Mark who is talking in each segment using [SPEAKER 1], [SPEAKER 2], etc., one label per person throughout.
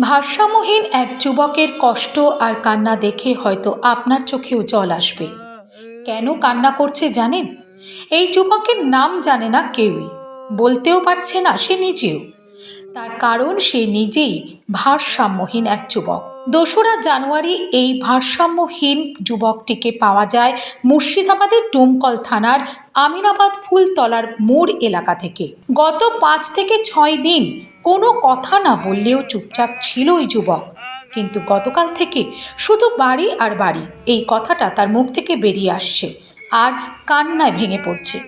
[SPEAKER 1] ভারসাম্যহীন এক যুবকের কষ্ট আর কান্না দেখে হয়তো আপনার চোখেও জল আসবে। কেন কান্না করছে জানেন? এই যুবকের নাম জানে না কেউই। বলতেও পারছে না সে নিজেও। তার কারণ সে নিজেই ভারসাম্যহীন এক যুবক। দোসরা জানুয়ারি এই ভারসাম্যহীন যুবকটিকে পাওয়া যায় মুর্শিদাবাদের ডোমকল থানার আমিনাবাদ ফুলতলার মোড় এলাকা থেকে। গত পাঁচ থেকে ছয় দিন কোনো কথা না বললেও চুপচাপ ছিল ওই যুবক। কিন্তু গতকাল থেকে শুধু বাড়ি আর বাড়ি এই কথাটা তার মুখ থেকে বেরিয়ে আসছে আর কান্নায় ভেঙে পড়ছে।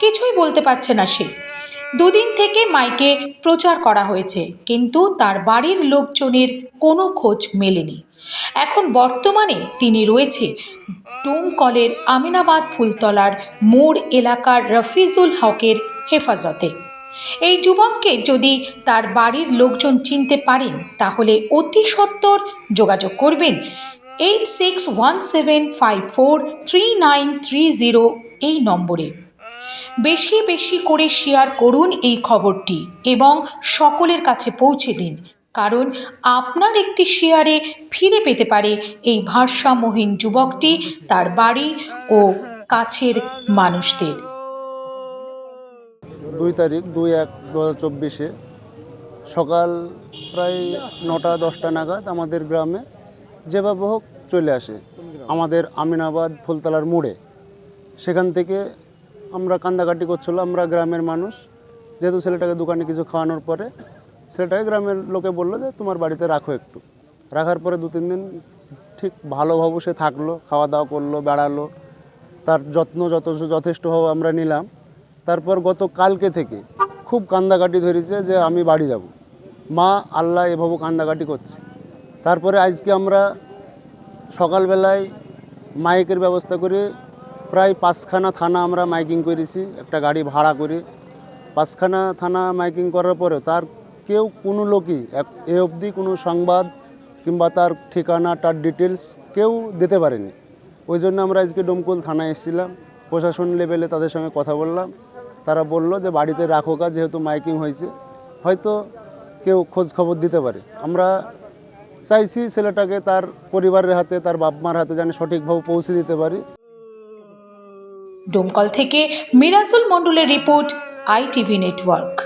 [SPEAKER 1] কিছুই বলতে পারছে না সে। দুদিন থেকে মাইকে প্রচার করা হয়েছে, কিন্তু তার বাড়ির লোকজনের কোনো খোঁজ মেলেনি। এখন বর্তমানে তিনি রয়েছে ডোমকলের আমিনাবাদ ফুলতলার মোড় এলাকার রফিজুল হকের হেফাজতে। এই যুবককে যদি তার বাড়ির লোকজন চিনতে পারেন, তাহলে অতি সত্বর যোগাযোগ করবেন eight six one seven five four three nine three zero এই নম্বরে। বেশি বেশি করে শেয়ার করুন এই খবরটি এবং সকলের কাছে পৌঁছে দিন। কারণ আপনার একটি শেয়ারে ফিরে পেতে পারে এই ভারসাম্যহীন যুবকটি, তার বাড়ি ও কাছের মানুষদের।
[SPEAKER 2] দুই তারিখ, দুই এক দু হাজার চব্বিশে সকাল প্রায় নটা, দশটা নাগাদ আমাদের গ্রামে যেভাবে হোক চলে আসে। আমাদের আমিনাবাদ ফুলতলার মোড়ে। সেখান থেকে আমরা কান্দাকাটি করছিল, আমরা গ্রামের মানুষ। যেহেতু ছেলেটাকে দোকানে কিছু খাওয়ানোর পরে, ছেলেটাকে গ্রামের লোকে বলল যে, তোমার বাড়িতে রাখো একটু। রাখার পরে দু তিন দিন ঠিক ভালোভাবে সে থাকল খাওয়া দাওয়া করল, বেড়ালো। তার যত্ন যত যথেষ্টভাবে আমরা নিলাম। তারপর গত কালকে থেকে খুব কান্দাকাটি ধরেছে যে, আমি বাড়ি যাব। মা, আল্লাহ এভাবে কান্দাকাটি করছে। তারপরে আজকে আমরা সকালবেলায় মাইকের ব্যবস্থা করে প্রায় পাঁচখানা থানা আমরা মাইকিং করেছি, একটা গাড়ি ভাড়া করে। পাঁচখানা থানা মাইকিং করার পরেও তার কেউ কোনো লোকই এ অবধি কোনো সংবাদ কিংবা তার ঠিকানা, তার ডিটেলস কেউ দিতে পারেনি। ওই জন্য আমরা আজকে ডোমকুল থানায় এসেছিলাম। প্রশাসন লেভেলে তাদের সঙ্গে কথা বললাম। তারা বলল যে, বাড়িতে রাখো কা যেহেতু মাইকিং হয়েছে। হয়তো কেউ খোঁজ খবর দিতে পারে। আমরা চাইছি ছেলেটাকে তার পরিবারের হাতে, তার বাপ মার হাতে যেন সঠিকভাবে পৌঁছে দিতে পারি।
[SPEAKER 1] ডোমকল থেকে মিরাজুল মণ্ডলের রিপোর্ট আইটিভি নেটওয়ার্ক।